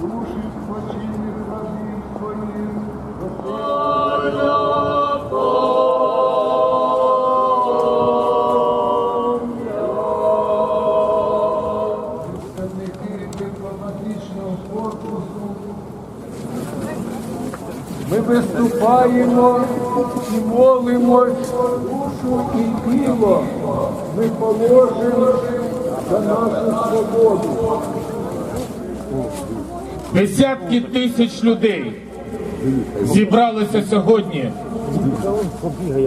Душі спочинних рабів своїх, представники дипломатичного корпусу. Ми виступаємо і молимось душу і тіло. Ми положимо за нашу свободу. Десятки тисяч людей зібралися сьогодні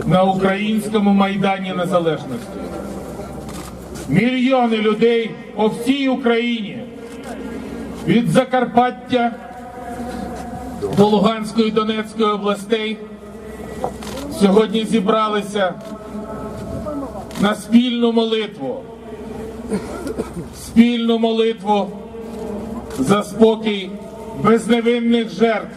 на українському майдані незалежності. Мільйони людей по всій Україні від Закарпаття до Луганської і Донецької областей сьогодні зібралися на спільну молитву. Спільну молитву за спокій безневинних жертв.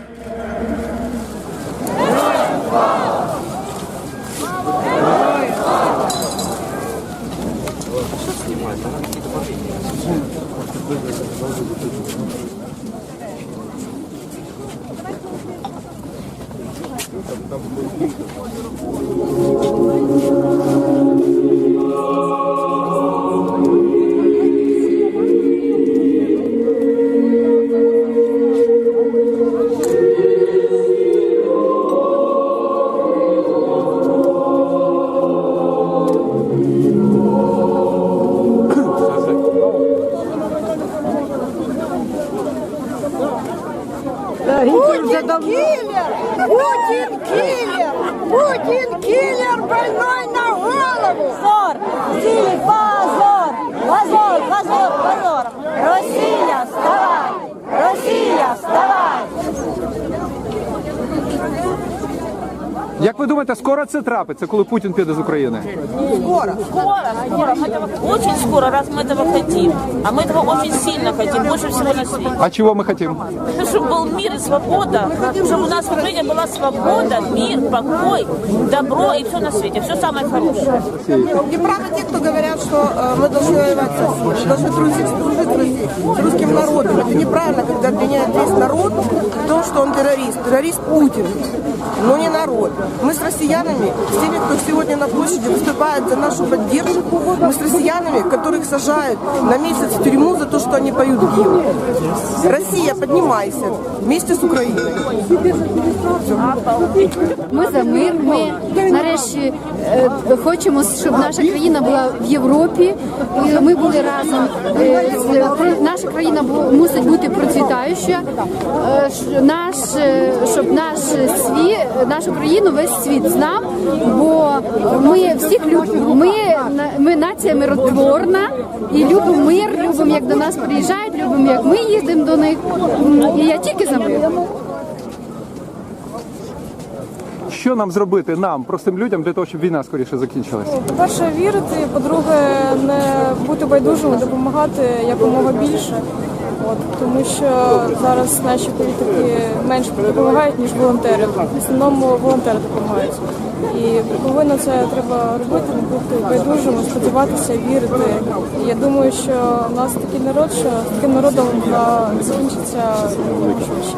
Путин киллер! Путин киллер! Путин киллер больной на голову! Позор! Сіль, Як ви думаєте, скоро це трапиться, коли Путін піде з України? Скоро, скоро, мы этого, очень скоро, раз мы этого хотим. А мы этого очень сильно хотим, больше всего на свете. А чого ми хотімо? Чтобы был мир и свобода, чтобы у нас в Украине была свобода, мир, покой, добро и все на свете, все самое хорошее. Неправы те, кто говорят, что э, мы должны воевать с Россией, должны дружить, дружить с Россией, с русским народом. Это неправильно, когда обвиняют весь народ в том, что он террорист. Террорист Путин, но не народ. Мы с россиянами, с теми, кто сегодня на площади выступает за нашу поддержку, мы с россиянами, которых сажают на месяц в тюрьму за то, что они поют гимн. Россия, поднимайся вместе с Украиной. Ми за мир. Ми нарешті е, хочемо, щоб наша країна була в Європі. і Ми були разом. Е, з- про- Наша країна бу- мусить бути процвітаюча. Е, ш- Наш, е, щоб наш світ, нашу країну весь світ знав, бо ми всіх любимо. Ми, ми нація миротворна і любимо мир, любимо, як до нас приїжджають, любимо, як ми їздимо до них. І я тільки за мир. Що нам зробити нам, простим людям, для того, щоб війна скоріше закінчилась? По-перше, вірити, по-друге, не бути байдужими, допомагати якомога більше. Тому що зараз наші політики менше допомагають, ніж волонтери. В основному волонтери допомагають. І повинно це треба робити, не бути байдужими, сподіватися, вірити. І я думаю, що в нас такий народ, що з таким народом закінчиться швидше.